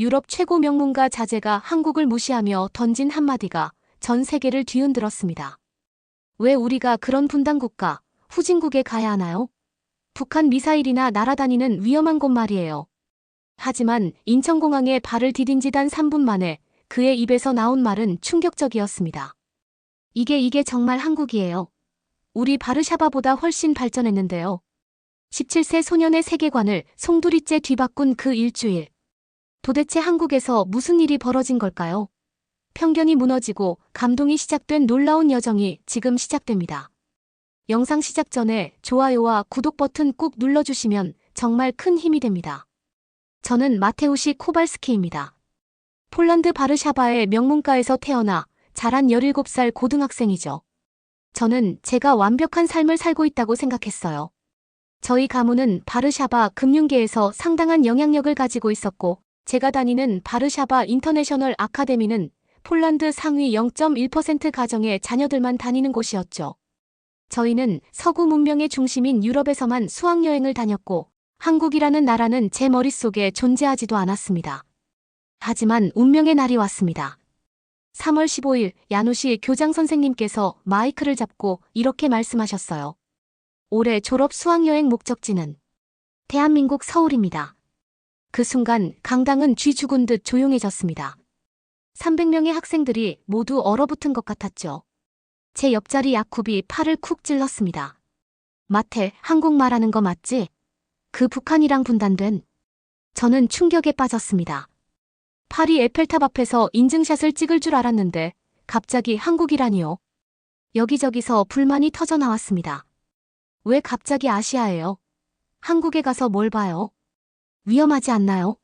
유럽 최고 명문가 자제가 한국을 무시하며 던진 한마디가 전 세계를 뒤흔들었습니다. 왜 우리가 그런 분단국가, 후진국에 가야 하나요? 북한 미사일이나 날아다니는 위험한 곳 말이에요. 하지만 인천공항에 발을 디딘 지 단 3분 만에 그의 입에서 나온 말은 충격적이었습니다. 이게 이게 정말 한국이에요. 우리 바르샤바보다 훨씬 발전했는데요. 17세 소년의 세계관을 송두리째 뒤바꾼 그 일주일. 도대체 한국에서 무슨 일이 벌어진 걸까요? 편견이 무너지고 감동이 시작된 놀라운 여정이 지금 시작됩니다. 영상 시작 전에 좋아요와 구독 버튼 꾹 눌러주시면 정말 큰 힘이 됩니다. 저는 마테우시 코발스키입니다. 폴란드 바르샤바의 명문가에서 태어나 자란 17살 고등학생이죠. 저는 제가 완벽한 삶을 살고 있다고 생각했어요. 저희 가문은 바르샤바 금융계에서 상당한 영향력을 가지고 있었고, 제가 다니는 바르샤바 인터내셔널 아카데미는 폴란드 상위 0.1% 가정의 자녀들만 다니는 곳이었죠. 저희는 서구 문명의 중심인 유럽에서만 수학여행을 다녔고, 한국이라는 나라는 제 머릿속에 존재하지도 않았습니다. 하지만 운명의 날이 왔습니다. 3월 15일 야누시 교장 선생님께서 마이크를 잡고 이렇게 말씀하셨어요. 올해 졸업 수학여행 목적지는 대한민국 서울입니다. 그 순간 강당은 쥐 죽은 듯 조용해졌습니다. 300명의 학생들이 모두 얼어붙은 것 같았죠. 제 옆자리 야쿠비 팔을 쿡 찔렀습니다. 마태, 한국 말하는 거 맞지? 그 북한이랑 분단된. 저는 충격에 빠졌습니다. 파리 에펠탑 앞에서 인증샷을 찍을 줄 알았는데 갑자기 한국이라니요. 여기저기서 불만이 터져 나왔습니다. 왜 갑자기 아시아예요? 한국에 가서 뭘 봐요? 위험하지 않나요?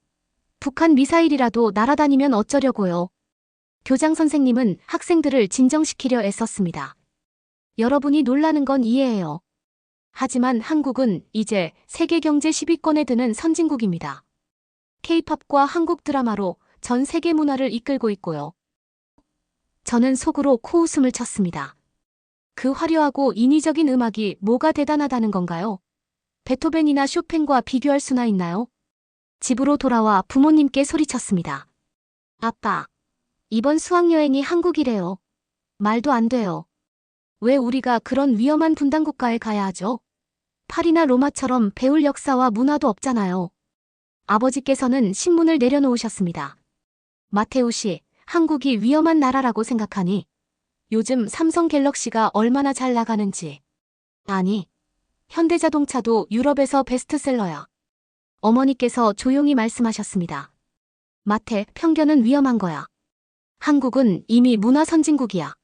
북한 미사일이라도 날아다니면 어쩌려고요? 교장 선생님은 학생들을 진정시키려 애썼습니다. 여러분이 놀라는 건 이해해요. 하지만 한국은 이제 세계 경제 10위권에 드는 선진국입니다. 케이팝과 한국 드라마로 전 세계 문화를 이끌고 있고요. 저는 속으로 코웃음을 쳤습니다. 그 화려하고 인위적인 음악이 뭐가 대단하다는 건가요? 베토벤이나 쇼팽과 비교할 수나 있나요? 집으로 돌아와 부모님께 소리쳤습니다. 아빠, 이번 수학여행이 한국이래요. 말도 안 돼요. 왜 우리가 그런 위험한 분단국가에 가야 하죠? 파리나 로마처럼 배울 역사와 문화도 없잖아요. 아버지께서는 신문을 내려놓으셨습니다. 마테우 씨, 한국이 위험한 나라라고 생각하니? 요즘 삼성 갤럭시가 얼마나 잘 나가는지. 아니, 현대자동차도 유럽에서 베스트셀러야. 어머니께서 조용히 말씀하셨습니다. 마태, 편견은 위험한 거야. 한국은 이미 문화 선진국이야.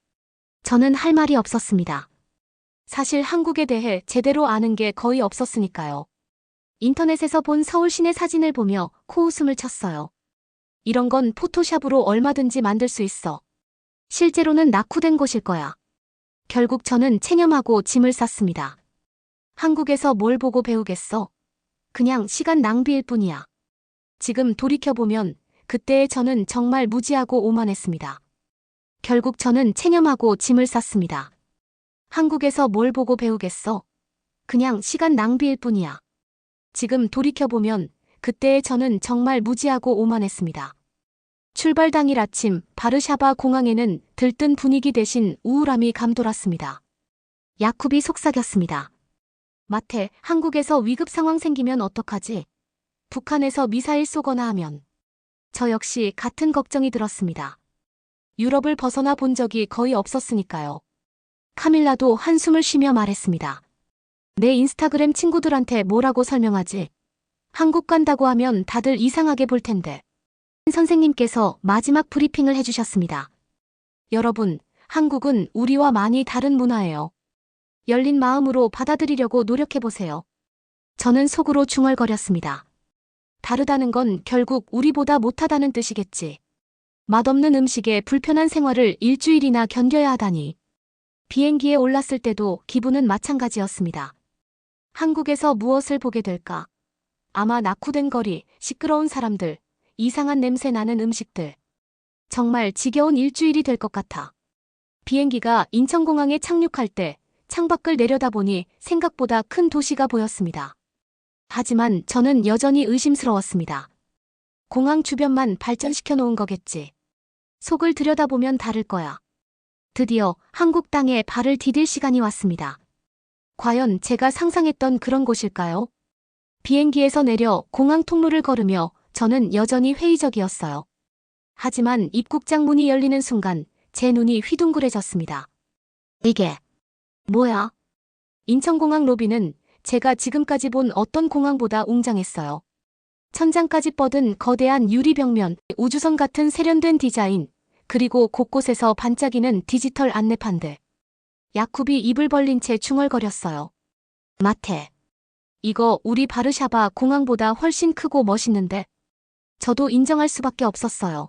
저는 할 말이 없었습니다. 사실 한국에 대해 제대로 아는 게 거의 없었으니까요. 인터넷에서 본 서울 시내 사진을 보며 코웃음을 쳤어요. 이런 건 포토샵으로 얼마든지 만들 수 있어. 실제로는 낙후된 곳일 거야. 결국 저는 체념하고 짐을 쌌습니다. 한국에서 뭘 보고 배우겠어? 그냥 시간 낭비일 뿐이야. 지금 돌이켜보면 그때의 저는 정말 무지하고 오만했습니다. 결국 저는 체념하고 짐을 쌌습니다. 한국에서 뭘 보고 배우겠어? 그냥 시간 낭비일 뿐이야. 지금 돌이켜보면 그때의 저는 정말 무지하고 오만했습니다. 출발 당일 아침 바르샤바 공항에는 들뜬 분위기 대신 우울함이 감돌았습니다. 야쿠비 속삭였습니다. 마태, 한국에서 위급 상황 생기면 어떡하지? 북한에서 미사일 쏘거나 하면. 저 역시 같은 걱정이 들었습니다. 유럽을 벗어나 본 적이 거의 없었으니까요. 카밀라도 한숨을 쉬며 말했습니다. 내 인스타그램 친구들한테 뭐라고 설명하지? 한국 간다고 하면 다들 이상하게 볼 텐데. 선생님께서 마지막 브리핑을 해주셨습니다. 여러분, 한국은 우리와 많이 다른 문화예요. 열린 마음으로 받아들이려고 노력해보세요. 저는 속으로 중얼거렸습니다. 다르다는 건 결국 우리보다 못하다는 뜻이겠지. 맛없는 음식에 불편한 생활을 일주일이나 견뎌야 하다니. 비행기에 올랐을 때도 기분은 마찬가지였습니다. 한국에서 무엇을 보게 될까? 아마 낙후된 거리, 시끄러운 사람들, 이상한 냄새 나는 음식들. 정말 지겨운 일주일이 될 것 같아. 비행기가 인천공항에 착륙할 때 창밖을 내려다보니 생각보다 큰 도시가 보였습니다. 하지만 저는 여전히 의심스러웠습니다. 공항 주변만 발전시켜 놓은 거겠지. 속을 들여다보면 다를 거야. 드디어 한국 땅에 발을 디딜 시간이 왔습니다. 과연 제가 상상했던 그런 곳일까요? 비행기에서 내려 공항 통로를 걸으며 저는 여전히 회의적이었어요. 하지만 입국장 문이 열리는 순간 제 눈이 휘둥그레졌습니다. 이게 뭐야? 인천공항 로비는 제가 지금까지 본 어떤 공항보다 웅장했어요. 천장까지 뻗은 거대한 유리 벽면, 우주선 같은 세련된 디자인, 그리고 곳곳에서 반짝이는 디지털 안내판들. 야쿠비 입을 벌린 채 중얼거렸어요. 마테. 이거 우리 바르샤바 공항보다 훨씬 크고 멋있는데. 저도 인정할 수밖에 없었어요.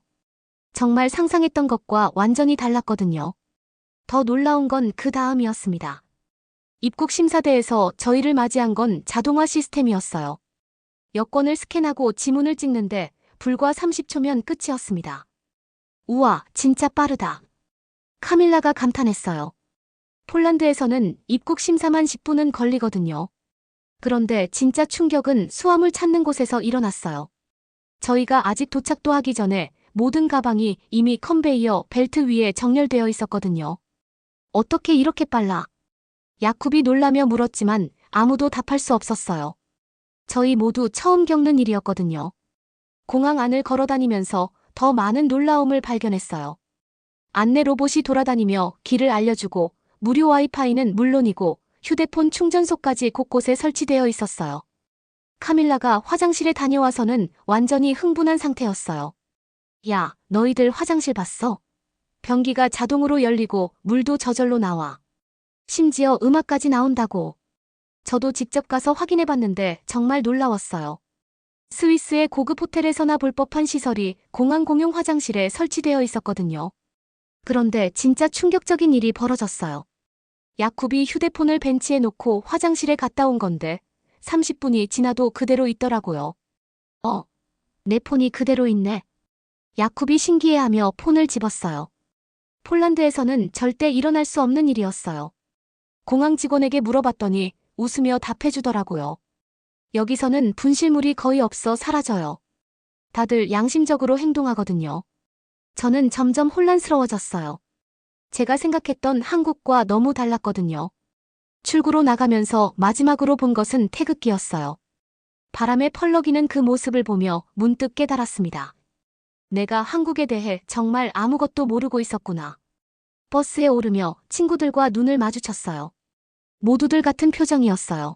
정말 상상했던 것과 완전히 달랐거든요. 더 놀라운 건 그 다음이었습니다. 입국 심사대에서 저희를 맞이한 건 자동화 시스템이었어요. 여권을 스캔하고 지문을 찍는데 불과 30초면 끝이었습니다. 우와, 진짜 빠르다. 카밀라가 감탄했어요. 폴란드에서는 입국 심사만 10분은 걸리거든요. 그런데 진짜 충격은 수화물 찾는 곳에서 일어났어요. 저희가 아직 도착도 하기 전에 모든 가방이 이미 컨베이어 벨트 위에 정렬되어 있었거든요. 어떻게 이렇게 빨라? 야쿠비 놀라며 물었지만 아무도 답할 수 없었어요. 저희 모두 처음 겪는 일이었거든요. 공항 안을 걸어다니면서 더 많은 놀라움을 발견했어요. 안내 로봇이 돌아다니며 길을 알려주고 무료 와이파이는 물론이고 휴대폰 충전소까지 곳곳에 설치되어 있었어요. 카밀라가 화장실에 다녀와서는 완전히 흥분한 상태였어요. 야, 너희들 화장실 봤어? 변기가 자동으로 열리고 물도 저절로 나와. 심지어 음악까지 나온다고. 저도 직접 가서 확인해 봤는데 정말 놀라웠어요. 스위스의 고급 호텔에서나 볼 법한 시설이 공항 공용 화장실에 설치되어 있었거든요. 그런데 진짜 충격적인 일이 벌어졌어요. 야쿠비 휴대폰을 벤치에 놓고 화장실에 갔다 온 건데 30분이 지나도 그대로 있더라고요. 어, 내 폰이 그대로 있네. 야쿠비 신기해하며 폰을 집었어요. 폴란드에서는 절대 일어날 수 없는 일이었어요. 공항 직원에게 물어봤더니 웃으며 답해주더라고요. 여기서는 분실물이 거의 없어 사라져요. 다들 양심적으로 행동하거든요. 저는 점점 혼란스러워졌어요. 제가 생각했던 한국과 너무 달랐거든요. 출구로 나가면서 마지막으로 본 것은 태극기였어요. 바람에 펄럭이는 그 모습을 보며 문득 깨달았습니다. 내가 한국에 대해 정말 아무것도 모르고 있었구나. 버스에 오르며 친구들과 눈을 마주쳤어요. 모두들 같은 표정이었어요.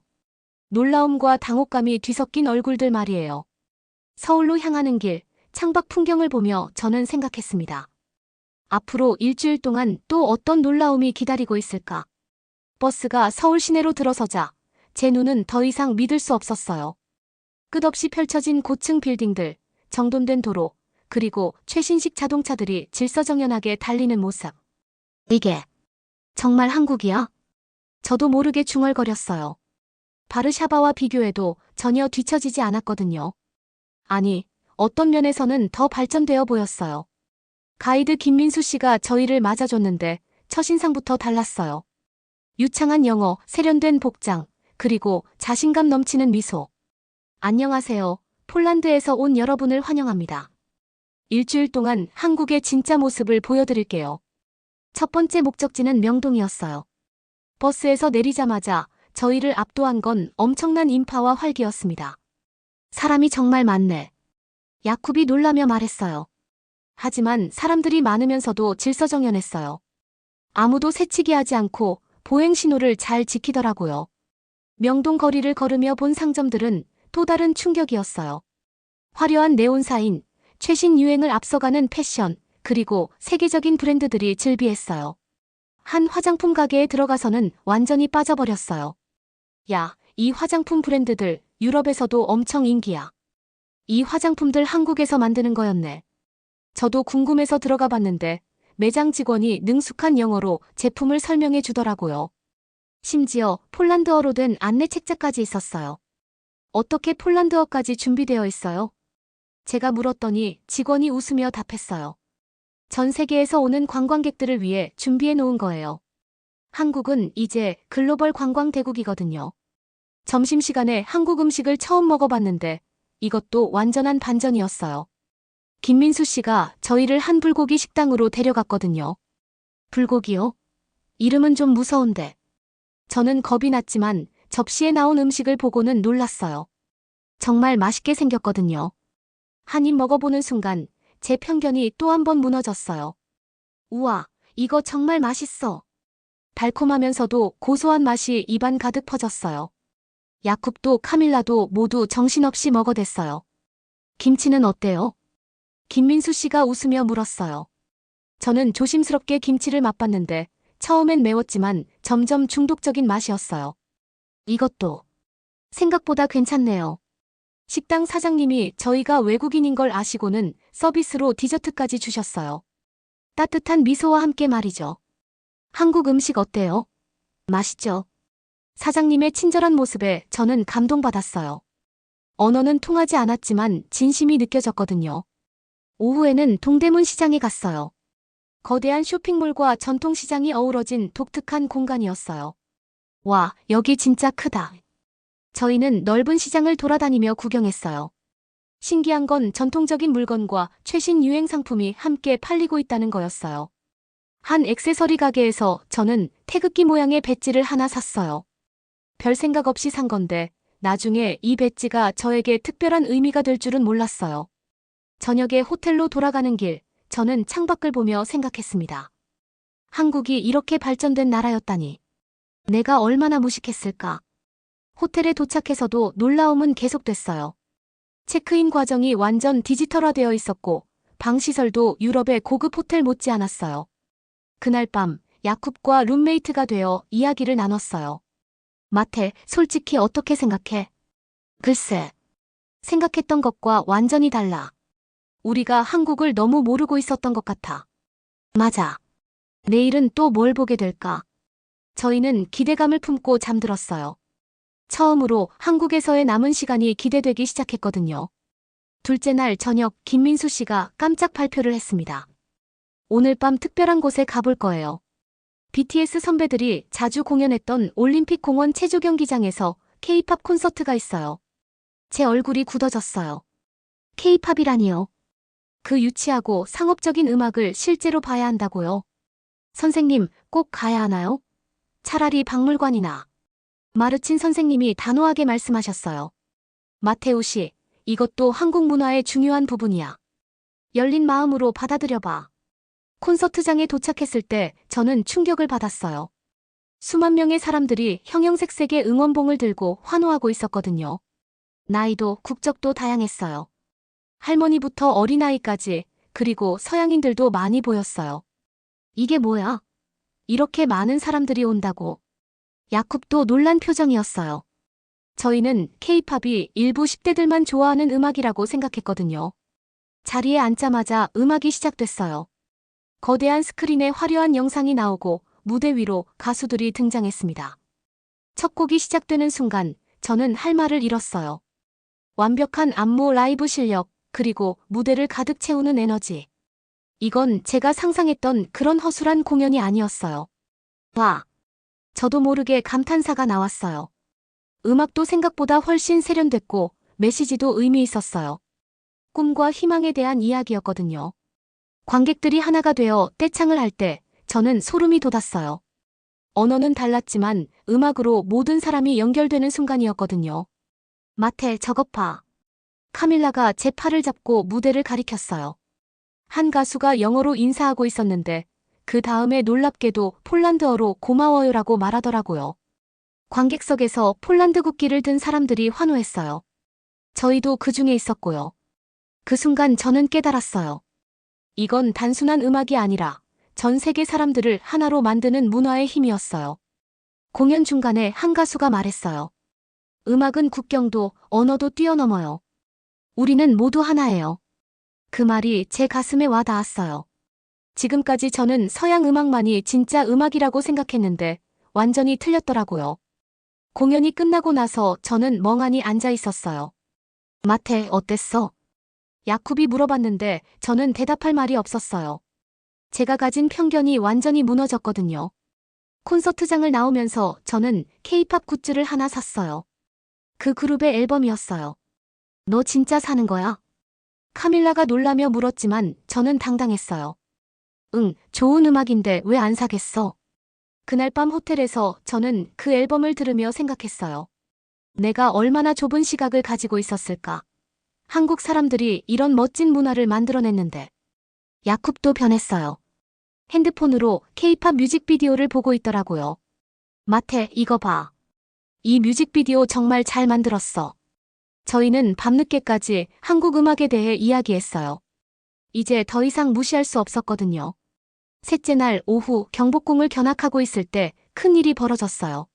놀라움과 당혹감이 뒤섞인 얼굴들 말이에요. 서울로 향하는 길, 창밖 풍경을 보며 저는 생각했습니다. 앞으로 일주일 동안 또 어떤 놀라움이 기다리고 있을까? 버스가 서울 시내로 들어서자 제 눈은 더 이상 믿을 수 없었어요. 끝없이 펼쳐진 고층 빌딩들, 정돈된 도로, 그리고 최신식 자동차들이 질서정연하게 달리는 모습. 이게 정말 한국이야? 저도 모르게 중얼거렸어요. 바르샤바와 비교해도 전혀 뒤처지지 않았거든요. 아니, 어떤 면에서는 더 발전되어 보였어요. 가이드 김민수 씨가 저희를 맞아줬는데 첫인상부터 달랐어요. 유창한 영어, 세련된 복장, 그리고 자신감 넘치는 미소. 안녕하세요. 폴란드에서 온 여러분을 환영합니다. 일주일 동안 한국의 진짜 모습을 보여드릴게요. 첫 번째 목적지는 명동이었어요. 버스에서 내리자마자 저희를 압도한 건 엄청난 인파와 활기였습니다. 사람이 정말 많네. 야쿠비 놀라며 말했어요. 하지만 사람들이 많으면서도 질서정연했어요. 아무도 새치기 하지 않고 보행 신호를 잘 지키더라고요. 명동 거리를 걸으며 본 상점들은 또 다른 충격이었어요. 화려한 네온사인, 최신 유행을 앞서가는 패션, 그리고 세계적인 브랜드들이 즐비했어요. 한 화장품 가게에 들어가서는 완전히 빠져버렸어요. 야, 이 화장품 브랜드들 유럽에서도 엄청 인기야. 이 화장품들 한국에서 만드는 거였네. 저도 궁금해서 들어가 봤는데 매장 직원이 능숙한 영어로 제품을 설명해 주더라고요. 심지어 폴란드어로 된 안내 책자까지 있었어요. 어떻게 폴란드어까지 준비되어 있어요? 제가 물었더니 직원이 웃으며 답했어요. 전 세계에서 오는 관광객들을 위해 준비해 놓은 거예요. 한국은 이제 글로벌 관광 대국이거든요. 점심시간에 한국 음식을 처음 먹어봤는데 이것도 완전한 반전이었어요. 김민수 씨가 저희를 한 불고기 식당으로 데려갔거든요. 불고기요? 이름은 좀 무서운데. 저는 겁이 났지만 접시에 나온 음식을 보고는 놀랐어요. 정말 맛있게 생겼거든요. 한 입 먹어보는 순간 제 편견이 또 한 번 무너졌어요. 우와, 이거 정말 맛있어. 달콤하면서도 고소한 맛이 입안 가득 퍼졌어요. 야쿱도 카밀라도 모두 정신없이 먹어댔어요. 김치는 어때요? 김민수 씨가 웃으며 물었어요. 저는 조심스럽게 김치를 맛봤는데 처음엔 매웠지만 점점 중독적인 맛이었어요. 이것도 생각보다 괜찮네요. 식당 사장님이 저희가 외국인인 걸 아시고는 서비스로 디저트까지 주셨어요. 따뜻한 미소와 함께 말이죠. 한국 음식 어때요? 맛있죠? 사장님의 친절한 모습에 저는 감동받았어요. 언어는 통하지 않았지만 진심이 느껴졌거든요. 오후에는 동대문 시장에 갔어요. 거대한 쇼핑몰과 전통시장이 어우러진 독특한 공간이었어요. 와, 여기 진짜 크다. 저희는 넓은 시장을 돌아다니며 구경했어요. 신기한 건 전통적인 물건과 최신 유행 상품이 함께 팔리고 있다는 거였어요. 한 액세서리 가게에서 저는 태극기 모양의 배지를 하나 샀어요. 별 생각 없이 산 건데 나중에 이 배지가 저에게 특별한 의미가 될 줄은 몰랐어요. 저녁에 호텔로 돌아가는 길, 저는 창밖을 보며 생각했습니다. 한국이 이렇게 발전된 나라였다니. 내가 얼마나 무식했을까. 호텔에 도착해서도 놀라움은 계속됐어요. 체크인 과정이 완전 디지털화되어 있었고, 방 시설도 유럽의 고급 호텔 못지않았어요. 그날 밤, 야쿱과 룸메이트가 되어 이야기를 나눴어요. 마태, 솔직히 어떻게 생각해? 글쎄. 생각했던 것과 완전히 달라. 우리가 한국을 너무 모르고 있었던 것 같아. 맞아. 내일은 또 뭘 보게 될까? 저희는 기대감을 품고 잠들었어요. 처음으로 한국에서의 남은 시간이 기대되기 시작했거든요. 둘째 날 저녁 김민수 씨가 깜짝 발표를 했습니다. 오늘 밤 특별한 곳에 가볼 거예요. BTS 선배들이 자주 공연했던 올림픽 공원 체조 경기장에서 K-팝 콘서트가 있어요. 제 얼굴이 굳어졌어요. K-팝이라니요. 그 유치하고 상업적인 음악을 실제로 봐야 한다고요. 선생님, 꼭 가야 하나요? 차라리 박물관이나. 마르친 선생님이 단호하게 말씀하셨어요. 마테우 씨, 이것도 한국 문화의 중요한 부분이야. 열린 마음으로 받아들여봐. 콘서트장에 도착했을 때 저는 충격을 받았어요. 수만 명의 사람들이 형형색색의 응원봉을 들고 환호하고 있었거든요. 나이도 국적도 다양했어요. 할머니부터 어린아이까지 그리고 서양인들도 많이 보였어요. 이게 뭐야? 이렇게 많은 사람들이 온다고. 야쿱도 놀란 표정이었어요. 저희는 케이팝이 일부 10대들만 좋아하는 음악이라고 생각했거든요. 자리에 앉자마자 음악이 시작됐어요. 거대한 스크린에 화려한 영상이 나오고 무대 위로 가수들이 등장했습니다. 첫 곡이 시작되는 순간 저는 할 말을 잃었어요. 완벽한 안무 라이브 실력, 그리고 무대를 가득 채우는 에너지. 이건 제가 상상했던 그런 허술한 공연이 아니었어요. 와. 저도 모르게 감탄사가 나왔어요. 음악도 생각보다 훨씬 세련됐고 메시지도 의미 있었어요. 꿈과 희망에 대한 이야기였거든요. 관객들이 하나가 되어 떼창을 할 때 저는 소름이 돋았어요. 언어는 달랐지만 음악으로 모든 사람이 연결되는 순간이었거든요. 마태 저것 봐. 카밀라가 제 팔을 잡고 무대를 가리켰어요. 한 가수가 영어로 인사하고 있었는데 그 다음에 놀랍게도 폴란드어로 고마워요라고 말하더라고요. 관객석에서 폴란드 국기를 든 사람들이 환호했어요. 저희도 그 중에 있었고요. 그 순간 저는 깨달았어요. 이건 단순한 음악이 아니라 전 세계 사람들을 하나로 만드는 문화의 힘이었어요. 공연 중간에 한 가수가 말했어요. 음악은 국경도 언어도 뛰어넘어요. 우리는 모두 하나예요. 그 말이 제 가슴에 와 닿았어요. 지금까지 저는 서양 음악만이 진짜 음악이라고 생각했는데 완전히 틀렸더라고요. 공연이 끝나고 나서 저는 멍하니 앉아 있었어요. 마태, 어땠어? 야쿱이 물어봤는데 저는 대답할 말이 없었어요. 제가 가진 편견이 완전히 무너졌거든요. 콘서트장을 나오면서 저는 케이팝 굿즈를 하나 샀어요. 그 그룹의 앨범이었어요. 너 진짜 사는 거야? 카밀라가 놀라며 물었지만 저는 당당했어요. 응, 좋은 음악인데 왜 안 사겠어? 그날 밤 호텔에서 저는 그 앨범을 들으며 생각했어요. 내가 얼마나 좁은 시각을 가지고 있었을까? 한국 사람들이 이런 멋진 문화를 만들어냈는데. 야쿱도 변했어요. 핸드폰으로 케이팝 뮤직비디오를 보고 있더라고요. 마태, 이거 봐. 이 뮤직비디오 정말 잘 만들었어. 저희는 밤늦게까지 한국 음악에 대해 이야기했어요. 이제 더 이상 무시할 수 없었거든요. 셋째 날 오후 경복궁을 견학하고 있을 때 큰일이 벌어졌어요.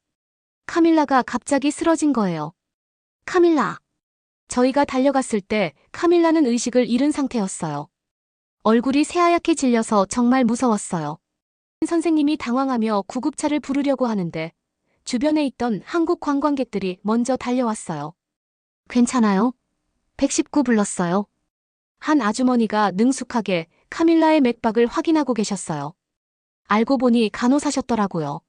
카밀라가 갑자기 쓰러진 거예요. 카밀라. 저희가 달려갔을 때 카밀라는 의식을 잃은 상태였어요. 얼굴이 새하얗게 질려서 정말 무서웠어요. 선생님이 당황하며 구급차를 부르려고 하는데 주변에 있던 한국 관광객들이 먼저 달려왔어요. 괜찮아요? 119 불렀어요. 한 아주머니가 능숙하게 카밀라의 맥박을 확인하고 계셨어요. 알고 보니 간호사셨더라고요.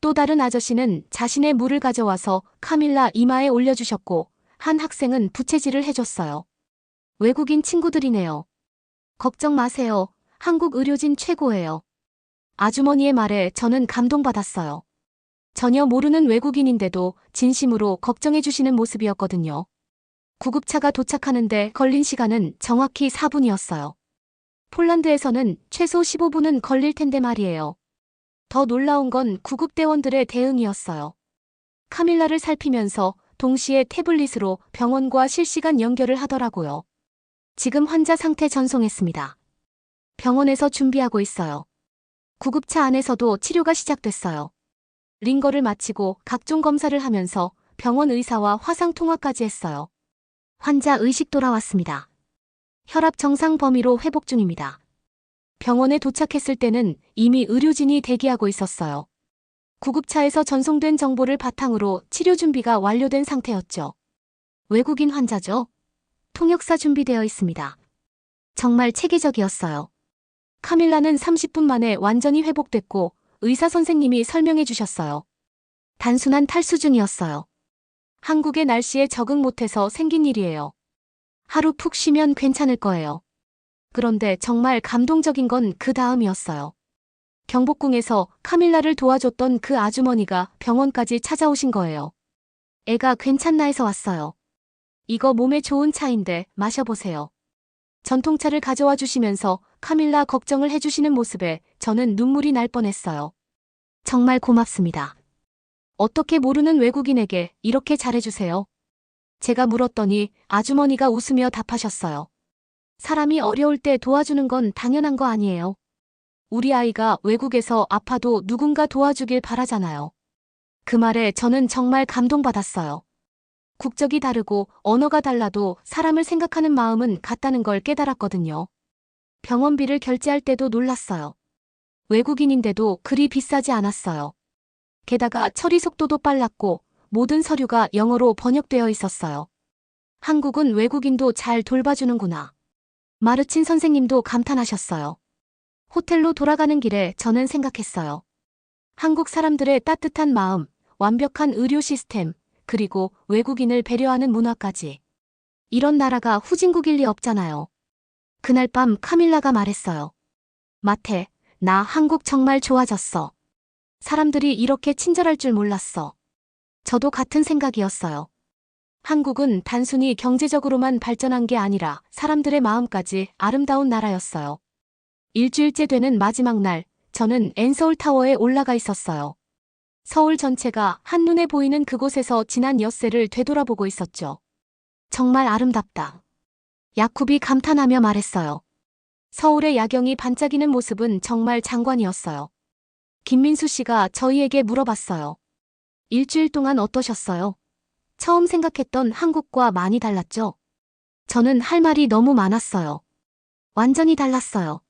또 다른 아저씨는 자신의 물을 가져와서 카밀라 이마에 올려주셨고, 한 학생은 부채질을 해줬어요. 외국인 친구들이네요. 걱정 마세요. 한국 의료진 최고예요. 아주머니의 말에 저는 감동받았어요. 전혀 모르는 외국인인데도 진심으로 걱정해주시는 모습이었거든요. 구급차가 도착하는데 걸린 시간은 정확히 4분이었어요. 폴란드에서는 최소 15분은 걸릴 텐데 말이에요. 더 놀라운 건 구급대원들의 대응이었어요. 카밀라를 살피면서 동시에 태블릿으로 병원과 실시간 연결을 하더라고요. 지금 환자 상태 전송했습니다. 병원에서 준비하고 있어요. 구급차 안에서도 치료가 시작됐어요. 링거를 마치고 각종 검사를 하면서 병원 의사와 화상 통화까지 했어요. 환자 의식 돌아왔습니다. 혈압 정상 범위로 회복 중입니다. 병원에 도착했을 때는 이미 의료진이 대기하고 있었어요. 구급차에서 전송된 정보를 바탕으로 치료 준비가 완료된 상태였죠. 외국인 환자죠. 통역사 준비되어 있습니다. 정말 체계적이었어요. 카밀라는 30분 만에 완전히 회복됐고 의사 선생님이 설명해 주셨어요. 단순한 탈수증이었어요. 한국의 날씨에 적응 못해서 생긴 일이에요. 하루 푹 쉬면 괜찮을 거예요. 그런데 정말 감동적인 건 그 다음이었어요. 경복궁에서 카밀라를 도와줬던 그 아주머니가 병원까지 찾아오신 거예요. 애가 괜찮나 해서 왔어요. 이거 몸에 좋은 차인데 마셔보세요. 전통차를 가져와 주시면서 카밀라 걱정을 해주시는 모습에 저는 눈물이 날 뻔했어요. 정말 고맙습니다. 어떻게 모르는 외국인에게 이렇게 잘해주세요? 제가 물었더니 아주머니가 웃으며 답하셨어요. 사람이 어려울 때 도와주는 건 당연한 거 아니에요. 우리 아이가 외국에서 아파도 누군가 도와주길 바라잖아요. 그 말에 저는 정말 감동받았어요. 국적이 다르고 언어가 달라도 사람을 생각하는 마음은 같다는 걸 깨달았거든요. 병원비를 결제할 때도 놀랐어요. 외국인인데도 그리 비싸지 않았어요. 게다가 처리 속도도 빨랐고 모든 서류가 영어로 번역되어 있었어요. 한국은 외국인도 잘 돌봐주는구나. 마르친 선생님도 감탄하셨어요. 호텔로 돌아가는 길에 저는 생각했어요. 한국 사람들의 따뜻한 마음, 완벽한 의료 시스템, 그리고 외국인을 배려하는 문화까지. 이런 나라가 후진국일 리 없잖아요. 그날 밤 카밀라가 말했어요. 마태, 나 한국 정말 좋아졌어. 사람들이 이렇게 친절할 줄 몰랐어. 저도 같은 생각이었어요. 한국은 단순히 경제적으로만 발전한 게 아니라 사람들의 마음까지 아름다운 나라였어요. 일주일째 되는 마지막 날, 저는 앤서울 타워에 올라가 있었어요. 서울 전체가 한눈에 보이는 그곳에서 지난 엿새를 되돌아보고 있었죠. 정말 아름답다. 야쿠비 감탄하며 말했어요. 서울의 야경이 반짝이는 모습은 정말 장관이었어요. 김민수 씨가 저희에게 물어봤어요. 일주일 동안 어떠셨어요? 처음 생각했던 한국과 많이 달랐죠? 저는 할 말이 너무 많았어요. 완전히 달랐어요.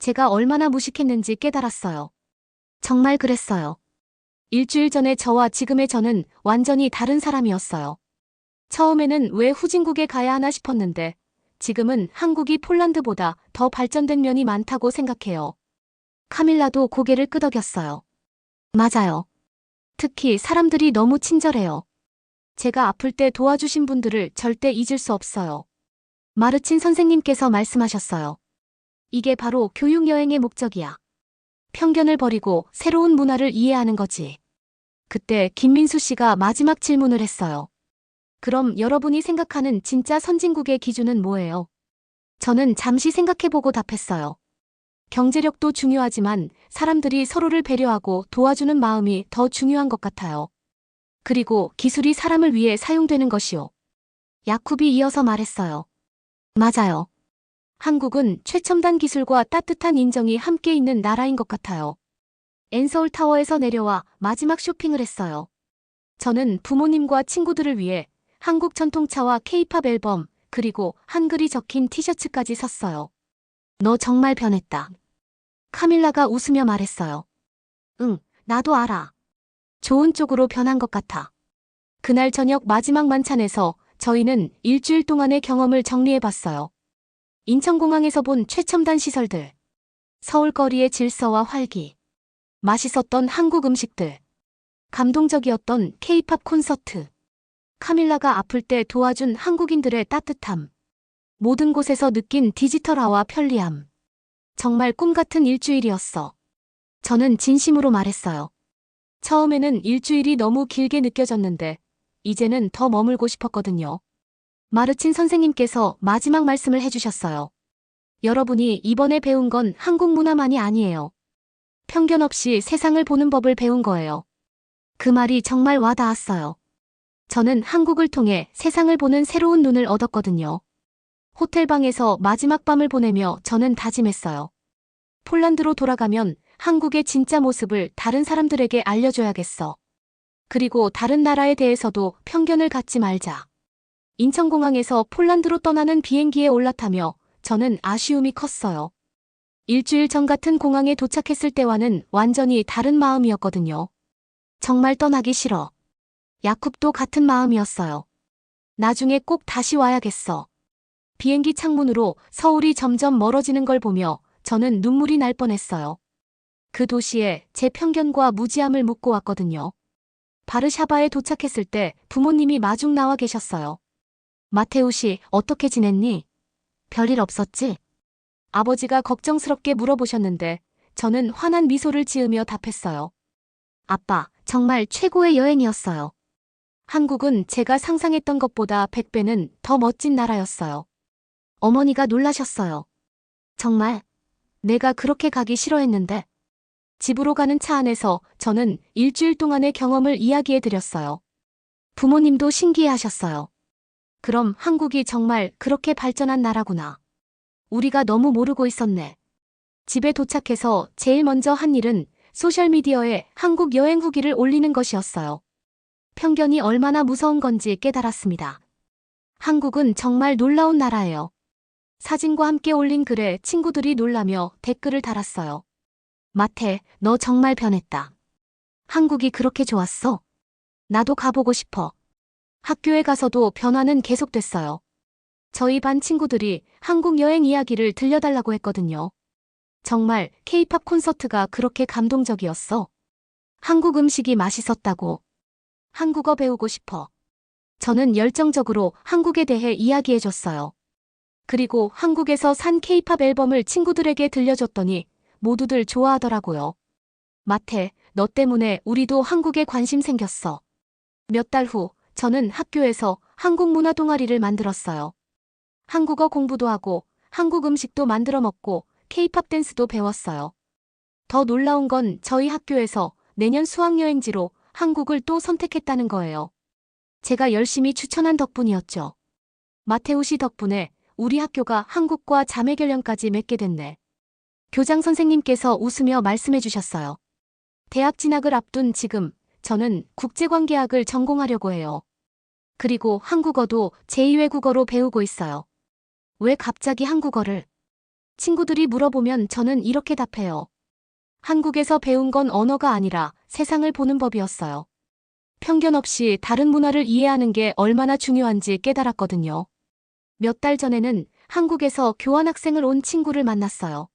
제가 얼마나 무식했는지 깨달았어요. 정말 그랬어요. 일주일 전에 저와 지금의 저는 완전히 다른 사람이었어요. 처음에는 왜 후진국에 가야 하나 싶었는데 지금은 한국이 폴란드보다 더 발전된 면이 많다고 생각해요. 카밀라도 고개를 끄덕였어요. 맞아요. 특히 사람들이 너무 친절해요. 제가 아플 때 도와주신 분들을 절대 잊을 수 없어요. 마르친 선생님께서 말씀하셨어요. 이게 바로 교육여행의 목적이야. 편견을 버리고 새로운 문화를 이해하는 거지. 그때 김민수 씨가 마지막 질문을 했어요. 그럼 여러분이 생각하는 진짜 선진국의 기준은 뭐예요? 저는 잠시 생각해보고 답했어요. 경제력도 중요하지만 사람들이 서로를 배려하고 도와주는 마음이 더 중요한 것 같아요. 그리고 기술이 사람을 위해 사용되는 것이요. 야쿠비 이어서 말했어요. 맞아요. 한국은 최첨단 기술과 따뜻한 인정이 함께 있는 나라인 것 같아요. 엔서울 타워에서 내려와 마지막 쇼핑을 했어요. 저는 부모님과 친구들을 위해 한국 전통차와 케이팝 앨범, 그리고 한글이 적힌 티셔츠까지 샀어요. 너 정말 변했다. 카밀라가 웃으며 말했어요. 응, 나도 알아. 좋은 쪽으로 변한 것 같아. 그날 저녁 마지막 만찬에서 저희는 일주일 동안의 경험을 정리해봤어요. 인천공항에서 본 최첨단 시설들, 서울거리의 질서와 활기, 맛있었던 한국 음식들, 감동적이었던 케이팝 콘서트, 카밀라가 아플 때 도와준 한국인들의 따뜻함, 모든 곳에서 느낀 디지털화와 편리함. 정말 꿈 같은 일주일이었어. 저는 진심으로 말했어요. 처음에는 일주일이 너무 길게 느껴졌는데, 이제는 더 머물고 싶었거든요. 마르친 선생님께서 마지막 말씀을 해주셨어요. 여러분이 이번에 배운 건 한국 문화만이 아니에요. 편견 없이 세상을 보는 법을 배운 거예요. 그 말이 정말 와닿았어요. 저는 한국을 통해 세상을 보는 새로운 눈을 얻었거든요. 호텔방에서 마지막 밤을 보내며 저는 다짐했어요. 폴란드로 돌아가면 한국의 진짜 모습을 다른 사람들에게 알려줘야겠어. 그리고 다른 나라에 대해서도 편견을 갖지 말자. 인천공항에서 폴란드로 떠나는 비행기에 올라타며 저는 아쉬움이 컸어요. 일주일 전 같은 공항에 도착했을 때와는 완전히 다른 마음이었거든요. 정말 떠나기 싫어. 야쿱도 같은 마음이었어요. 나중에 꼭 다시 와야겠어. 비행기 창문으로 서울이 점점 멀어지는 걸 보며 저는 눈물이 날 뻔했어요. 그 도시에 제 편견과 무지함을 묻고 왔거든요. 바르샤바에 도착했을 때 부모님이 마중 나와 계셨어요. 마테우시, 어떻게 지냈니? 별일 없었지? 아버지가 걱정스럽게 물어보셨는데 저는 환한 미소를 지으며 답했어요. 아빠, 정말 최고의 여행이었어요. 한국은 제가 상상했던 것보다 100배는 더 멋진 나라였어요. 어머니가 놀라셨어요. 정말 내가 그렇게 가기 싫어했는데. 집으로 가는 차 안에서 저는 일주일 동안의 경험을 이야기해 드렸어요. 부모님도 신기해 하셨어요. 그럼 한국이 정말 그렇게 발전한 나라구나. 우리가 너무 모르고 있었네. 집에 도착해서 제일 먼저 한 일은 소셜미디어에 한국 여행 후기를 올리는 것이었어요. 편견이 얼마나 무서운 건지 깨달았습니다. 한국은 정말 놀라운 나라예요. 사진과 함께 올린 글에 친구들이 놀라며 댓글을 달았어요. 마태, 너 정말 변했다. 한국이 그렇게 좋았어? 나도 가보고 싶어. 학교에 가서도 변화는 계속됐어요. 저희 반 친구들이 한국 여행 이야기를 들려달라고 했거든요. 정말 케이팝 콘서트가 그렇게 감동적이었어. 한국 음식이 맛있었다고. 한국어 배우고 싶어. 저는 열정적으로 한국에 대해 이야기해줬어요. 그리고 한국에서 산 케이팝 앨범을 친구들에게 들려줬더니 모두들 좋아하더라고요. 마태, 너 때문에 우리도 한국에 관심 생겼어. 몇 달 후, 저는 학교에서 한국 문화 동아리를 만들었어요. 한국어 공부도 하고, 한국 음식도 만들어 먹고, 케이팝 댄스도 배웠어요. 더 놀라운 건 저희 학교에서 내년 수학여행지로 한국을 또 선택했다는 거예요. 제가 열심히 추천한 덕분이었죠. 마테우 씨 덕분에 우리 학교가 한국과 자매결연까지 맺게 됐네. 교장 선생님께서 웃으며 말씀해 주셨어요. 대학 진학을 앞둔 지금 저는 국제관계학을 전공하려고 해요. 그리고 한국어도 제2외국어로 배우고 있어요. 왜 갑자기 한국어를? 친구들이 물어보면 저는 이렇게 답해요. 한국에서 배운 건 언어가 아니라 세상을 보는 법이었어요. 편견 없이 다른 문화를 이해하는 게 얼마나 중요한지 깨달았거든요. 몇 달 전에는 한국에서 교환학생을 온 친구를 만났어요.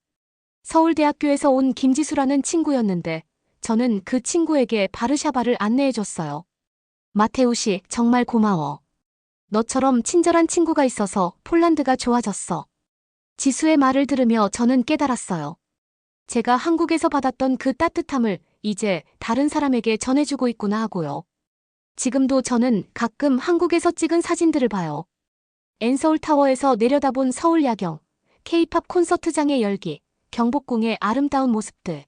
서울대학교에서 온 김지수라는 친구였는데 저는 그 친구에게 바르샤바를 안내해줬어요. 마테우 씨, 정말 고마워. 너처럼 친절한 친구가 있어서 폴란드가 좋아졌어. 지수의 말을 들으며 저는 깨달았어요. 제가 한국에서 받았던 그 따뜻함을 이제 다른 사람에게 전해주고 있구나 하고요. 지금도 저는 가끔 한국에서 찍은 사진들을 봐요. 엔서울 타워에서 내려다본 서울 야경, 케이팝 콘서트장의 열기, 경복궁의 아름다운 모습들.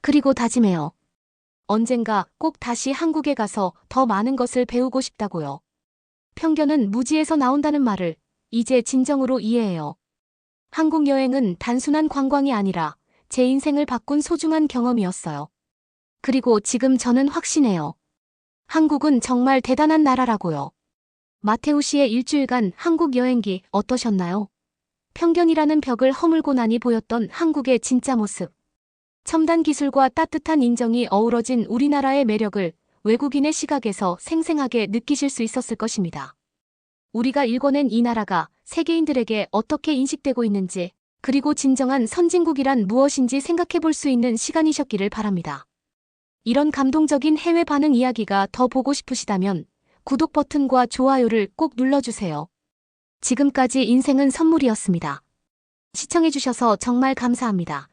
그리고 다짐해요. 언젠가 꼭 다시 한국에 가서 더 많은 것을 배우고 싶다고요. 편견은 무지에서 나온다는 말을 이제 진정으로 이해해요. 한국 여행은 단순한 관광이 아니라 제 인생을 바꾼 소중한 경험이었어요. 그리고 지금 저는 확신해요. 한국은 정말 대단한 나라라고요. 마테우 씨의 일주일간 한국 여행기 어떠셨나요? 편견이라는 벽을 허물고 나니 보였던 한국의 진짜 모습. 첨단 기술과 따뜻한 인정이 어우러진 우리나라의 매력을 외국인의 시각에서 생생하게 느끼실 수 있었을 것입니다. 우리가 일궈낸 이 나라가 세계인들에게 어떻게 인식되고 있는지, 그리고 진정한 선진국이란 무엇인지 생각해 볼 수 있는 시간이셨기를 바랍니다. 이런 감동적인 해외 반응 이야기가 더 보고 싶으시다면 구독 버튼과 좋아요를 꼭 눌러주세요. 지금까지 인생은 선물이었습니다. 시청해주셔서 정말 감사합니다.